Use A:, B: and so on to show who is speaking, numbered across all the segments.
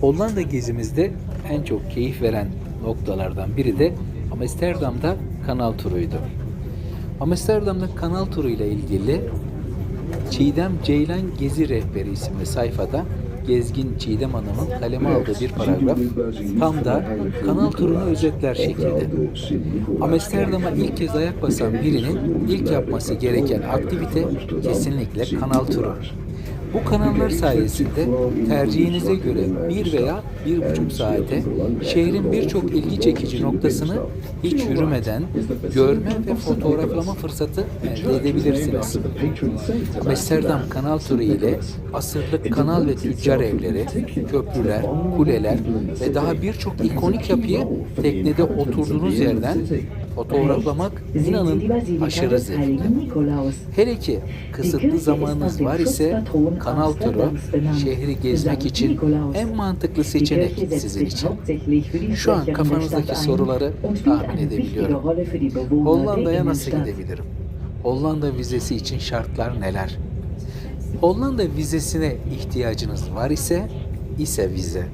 A: Hollanda gezimizde en çok keyif veren noktalardan biri de Amsterdam'da kanal turuydu. Amsterdam'da kanal turu ile ilgili Çiğdem Ceylan Gezi Rehberi isimli sayfada Gezgin Çiğdem Hanım'ın kaleme aldığı bir paragraf tam da kanal turunu özetler şekilde. Amsterdam'a ilk kez ayak basan birinin ilk yapması gereken aktivite kesinlikle kanal turu. Bu kanallar sayesinde tercihinize göre bir veya bir buçuk saate şehrin birçok ilgi çekici noktasını hiç yürümeden görme ve fotoğraflama fırsatı elde edebilirsiniz. Amsterdam kanal turu ile asırlık kanal ve tüccar evleri, köprüler, kuleler ve daha birçok ikonik yapıyı teknede oturduğunuz yerden fotoğraflamak inanın aşırı zevkli. Hele ki kısıtlı zamanınız var ise kanal turu şehri gezmek için en mantıklı seçenek sizin için. Şu an kafanızdaki soruları tahmin edebiliyorum. Hollanda'ya nasıl gidebilirim? Hollanda vizesi için şartlar neler? Hollanda vizesine ihtiyacınız var ise ise vize.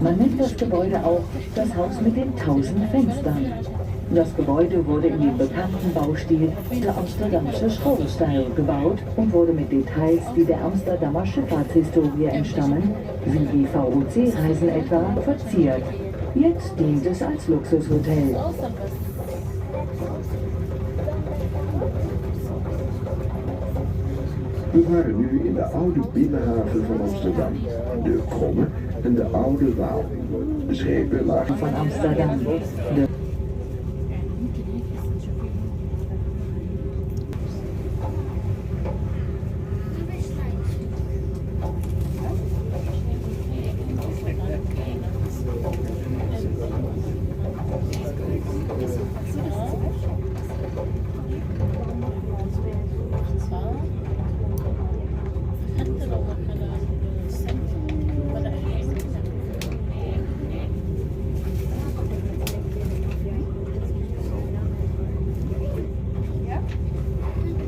B: Man nennt das Gebäude auch das Haus mit den tausend Fenstern. Das Gebäude wurde in dem bekannten Baustil der Amsterdamsche Schrollstyle gebaut und wurde mit Details, die der Amsterdamer Schifffahrtshistorie entstammen, wie die VOC-Reisen etwa, verziert. Jetzt dient es als Luxushotel.
C: We waren nu in de oude binnenhaven van Amsterdam, de Kromme en de Oude Waal. De schepen lagen
B: Von Amsterdam. De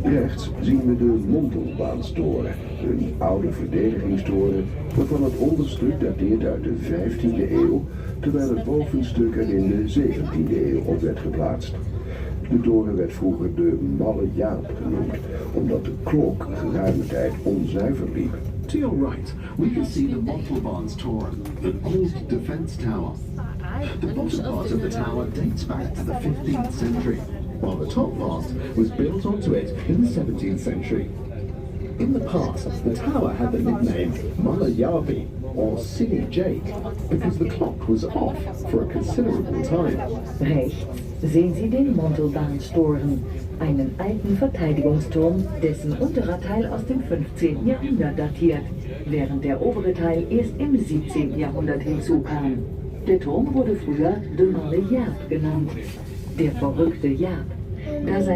C: Rechts zien we de Montelbaanstoren, een oude verdedigingstoren waarvan het onderstuk dateert uit de 15e eeuw, terwijl het bovenstuk er in de 17e eeuw op werd geplaatst. De toren werd vroeger de Malle Jaap genoemd, omdat de klok geruime tijd onzuiver liep.
D: To your right, we can see the Montalbaanstoren, an old defense tower. The bottom part of the tower dates back to the 15th century, while the top part was built onto it in the 17th century. In the past, the tower had the nickname Malayabi, or Silly Jake, because the clock was off for a considerable time.
B: rechts sehen Sie den Montelbahnstoren, einen alten Verteidigungsturm, dessen unterer Teil aus dem 15. Jahrhundert datiert, während der obere Teil erst im 17. Jahrhundert hinzukam. Der Turm wurde früher de Malle Jaap genannt, der verrückte Jaap, da sein